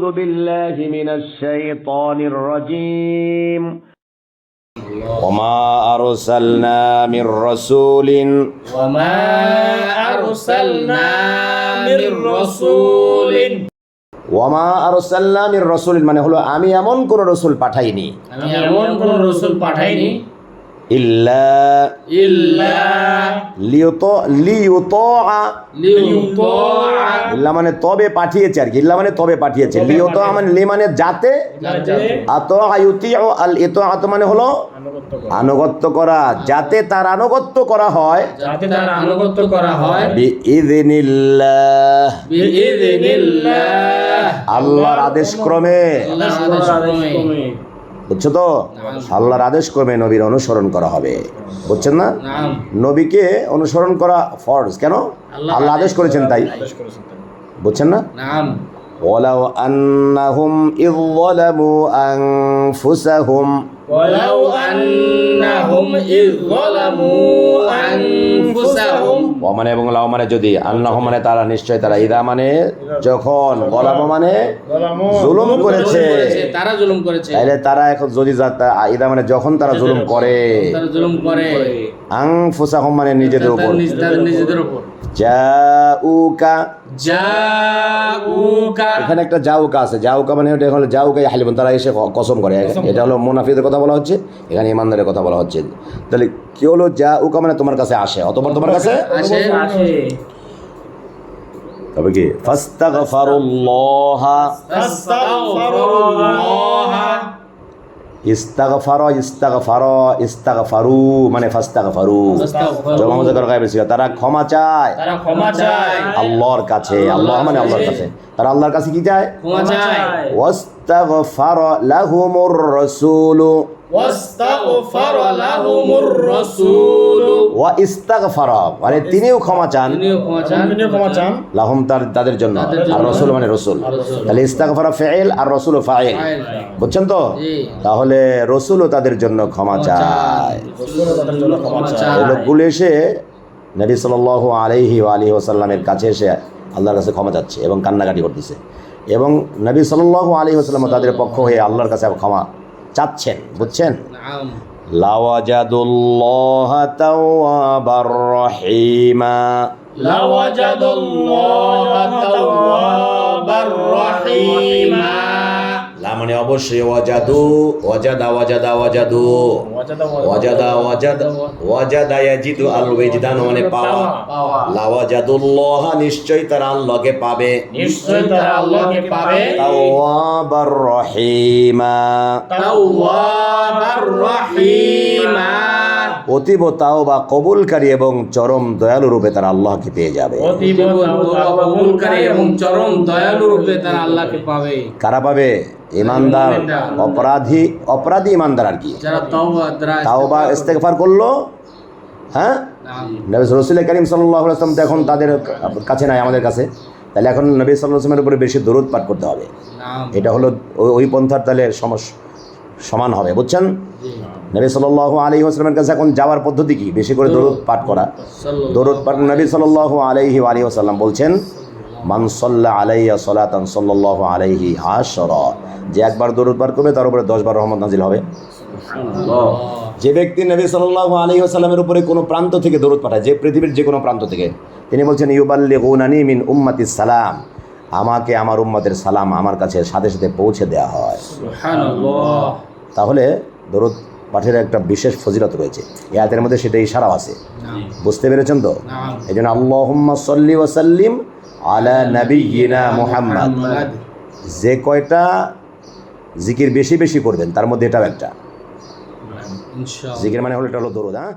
أعوذ بالله من الشيطان الرجيم وما أرسلنا من رسول وما أرسلنا من رسول ওয়ামা আরসাল্লা মির রসুল মানে হলো আমি এমন কোন রসুল পাঠাইনি আমি এমন কোন রসুল পাঠাইনি ইল্লা মানে তবে পাঠিয়েছে আর কি। ইল্লা মানে তবে পাঠিয়েছে। মানে লি মানে যাতে আত আল মানে হলো আনুগত্য করা। যাতে তার আনুগত্য করা হয় যাতে তার আনুগত্য করা হয় বিইذনিল্লাহ বিইذনিল্লাহ আল্লাহর আদেশ ক্রমে। আল্লাহর বুঝছো তো আল্লাহর আদেশ ক্রমে নবীর অনুসরণ করা হবে বুঝছেন না নাম নবীকে অনুসরণ করা ফরজ কেন আল্লাহ আল্লাহ আদেশ করেছেন তাই বুঝছেন না নাম ولو أنهم إذ ظلموا أنفسهم ولو أنهم إذ ظلموا أنفسهم মানে এবং লাও মানে যদি আল্লাহ মানে তারা নিশ্চয় তারা ইদা মানে যখন গলাম মানে জুলুম করেছে তারা জুলুম করেছে তাহলে তারা এখন যদি যা- তা- ইদা মানে যখন তারা জুলুম করে তারা জুলুম করে আং ফুসাহম মানে নিজেদের উপর তাদের নিজ- তাদের নিজেদের উপর জাউকা জাউকা এখানে একটা জাউকা আছে জাউকা মানে ওটা হলো জাউকাই হালিবন তারা এসে ক- কসম করে এটা হলো মুনাফিদের কথা বলা হচ্ছে এখানে ইমানদারের কথা বলা হচ্ছে। তাহলে কি হলো? জাউকা মানে তোমার কাছে আসে অতবার তোমার কাছে তবে কি? ফাস্তাগফারুল্লাহ। ইস্তাগফার ইস্তাগফার ইস্তাগফারু মানে ফাস্তাগফারু। জমা তারা ক্ষমা চায়। তারা ক্ষমা চায়। আল্লাহর কাছে আল্লাহ মানে আল্লাহর কাছে। তারা আল্লাহর কাছে কি চায়? ক্ষমা চায়। ওয়াস্তাগফার লাহুমুর রাসূলু واستغفر لهم الرسول ওয়া ইস্তাগফার মানে তিনিও ক্ষমা চান তিনিও ক্ষমা চান লাহুম তার তাদের জন্য তাদের জন্য। আর রসুল মানে রসুল রাসূল। তাহলে ইস্তাগফার ফাইল আর রসুল ফাইল ফাইল। বুঝছেন তো জি। তাহলে রসুলও তাদের জন্য ক্ষমা চায় ক্ষমা এই চায় লোকগুলো এসে নবী সাল আলহি আলী ওসাল্লামের কাছে এসে আল্লাহর কাছে ক্ষমা চাচ্ছে এবং কান্নাকাটি করতেছে এবং নবী সাল আলী হাসলাম তাদের পক্ষ হয়ে আল্লাহর কাছে ক্ষমা চাচ্ছেন বুঝছেন? লাওয়াজাদুল্লাহ মানে অবশ্যই ওয়াজাদু ওয়াজাদা ওয়াজাদা ওয়াজাদু। ওয়াজাদা ওয়াজাদা ওয়াজাদা ইয়াজিদু আল ওয়াজদান মানে পাওয়া। নিশ্চয়ই তারা আল্লাহকে পাবে। নিশ্চয় তারা আল্লাহকে পাবে। তাওয়াবার রহিমা তাওয়াবার রহিমা অতীব তাওবা কবুলকারী এবং চরম দয়ালু রূপে তারা আল্লাহকে পেয়ে যাবে। অতীব কবুলকারী এবং চরম দয়ালু রূপে তারা আল্লাহকে পাবে। কারা পাবে? ইমানদার অপরাধী অপরাধী ইমানদার আর কি। দ্বারা তাওবা ইস্তেগফার করল হ্যাঁ? রসুল করিম সাল্লাহ আসলাম তো এখন তাদের কাছে নাই আমাদের কাছে। তাহলে এখন নবী সাল্লাহ আসলামের উপরে বেশি দরুদ পাঠ করতে হবে। এটা হলো ওই- পন্থার তাহলে সমস- সমান হবে বুঝছেন? নবী সাল্লাহ আলী আসলামের কাছে এখন যাওয়ার পদ্ধতি কি? বেশি করে দরুদ পাঠ করা। দরুদ পাঠ নবী সাল্লাহ আলাইহি আলী আসাল্লাম বলছেন মান সাল্লাহ আলাইয়া সলাতান সাল্লাহ আলাইহি আশর। যে একবার দরুদ পাঠ করবে তার উপরে দশবার রহমত নাজিল হবে। যে ব্যক্তি নবী সাল্লাহ আলী আসাল্লামের উপরে কোনো প্রান্ত থেকে দরুদ পাঠায় যে পৃথিবীর যে কোনো প্রান্ত থেকে তিনি বলছেন ইউবাল্লি গৌনানি মিন উম্মাতি সালাম। আমাকে আমার উম্মাতের সালাম আমার কাছে সাথে সাথে পৌঁছে দেওয়া হয়। তাহলে দরুদ পাঠের একটা বিশেষ ফজিলত রয়েছে। এই আয়াতের মধ্যে সেটা ইশারাও আছে। বুঝতে পেরেছেন তো? এই জন্য আল্লাহুম্মা সাল্লি ওয়াসাল্লিম আলা নবীনা মুহাম্মদ। মুহাম্মদ। যে কয়টা জিকির বেশি বেশি করবেন তার মধ্যে এটাও একটা। জিকির মানে হলো এটা হলো দরুদ হ্যাঁ?